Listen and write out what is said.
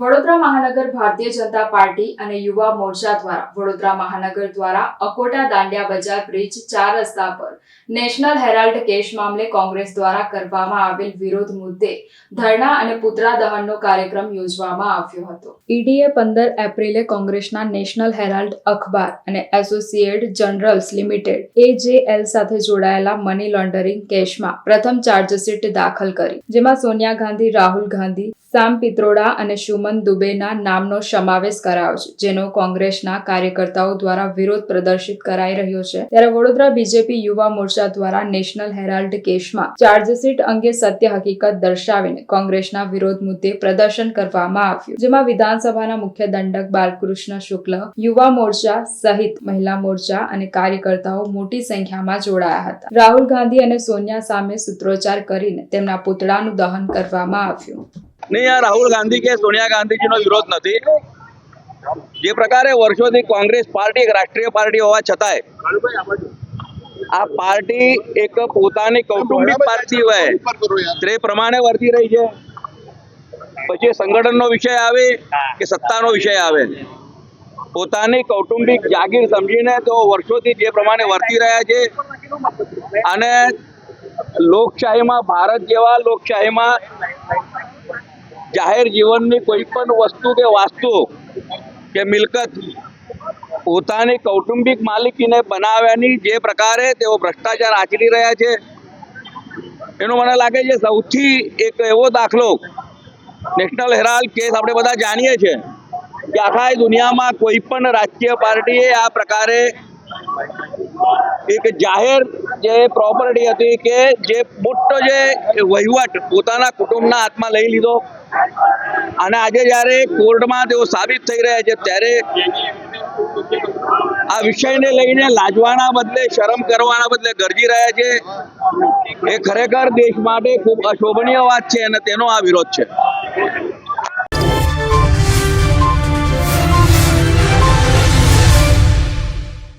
વડોદરા મહાનગર ભારતીય જનતા પાર્ટી અને યુવા મોરચા દ્વારા વડોદરા મહાનગર દ્વારા અકોટા દાંડિયા બજાર બ્રિજ ચાર રસ્તા પર નેશનલ હેરાલ્ડ કેસ મામલે કોંગ્રેસ દ્વારા કરવામાં આવેલ વિરોધ મુદ્દે ધરણા અને પુતળા દહનનો કાર્યક્રમ યોજવામાં આવ્યો હતો. ઈડીએ પંદર એપ્રિલે કોંગ્રેસના નેશનલ હેરાલ્ડ અખબાર અને એસોસિએટ જનરલ્સ લિમિટેડ, એજેએલ સાથે જોડાયેલા મની લોન્ડરિંગ કેસમાં પ્રથમ ચાર્જશીટ દાખલ કરી, જેમાં સોનિયા ગાંધી, રાહુલ ગાંધી, સામ પિત્રોડા અને સુમન દુબેના નામનો સમાવેશ કરાયો છે, જેનો કોંગ્રેસના કાર્યકર્તાઓ દ્વારા વિરોધ પ્રદર્શિત કરાઈ રહ્યો છે. ત્યારે વડોદરા બીજેપી યુવા મોરચા દ્વારા નેશનલ હેરાલ્ડ કેસમાં ચાર્જશીટ અંગે સત્ય હકીકત દર્શાવીને કોંગ્રેસના વિરોધ મુદ્દે પ્રદર્શન કરવામાં આવ્યું. જેમાં વિધાનસભાના મુખ્ય દંડક બાલકૃષ્ણ શુક્લ, યુવા મોરચા સહિત મહિલા મોરચા અને કાર્યકર્તાઓ મોટી સંખ્યામાં જોડાયા હતા. રાહુલ ગાંધી અને સોનિયા સામે સૂત્રોચ્ચાર કરીને તેમના પુતળાનું દહન કરવામાં આવ્યું. નહીં આ રાહુલ ગાંધી કે સોનિયા ગાંધીજીનો વિરોધ નથી. જે પ્રકારે વર્ષોથી કોંગ્રેસ પાર્ટી એક રાષ્ટ્રીય પાર્ટી હોવા છતાંય, આ પાર્ટી એક પોતાની કૌટુંબિક પાર્ટી હોય તે પ્રમાણે વર્તી રહી છે. પછી સંગઠનનો વિષય આવે કે સત્તાનો વિષય આવે. પોતાની કૌટુંબિક જાગીર સમજીને તેઓ વર્ષોથી જે પ્રમાણે વર્તી રહ્યા છે અને લોકશાહીમાં ભારત જેવા લોકશાહીમાં જાહેર જીવનની કોઈ પણ વસ્તુ કે વાસ્તુ કે મિલકત પોતાની કૌટુંબિક માલિકીને બનાવ્યાની જે પ્રકારે તેઓ ભ્રષ્ટાચાર આચરી રહ્યા છે, એનો મને લાગે છે સૌથી એક એવો દાખલો નેશનલ હેરાલ્ડ કેસ આપણે બધા જાણીએ છીએ કે આખા દુનિયામાં કોઈ પણ રાજકીય પાર્ટીએ આ પ્રકારે એક જાહેર જે પ્રોપર્ટી હતી કે જે મોટો જે વહીવટ પોતાના કુટુંબના હાથમાં લઈ લીધો. અને આજે જ્યારે કોર્ટમાં તેઓ સાબિત થઈ રહ્યા છે, ત્યારે આ વિષયને લઈને લાજવાના બદલે, શરમ કરવાના બદલે ગરજી રહ્યા છે. એ ખરેખર દેશ માટે ખૂબ અશોભનીય વાત છે અને તેનો આ વિરોધ છે.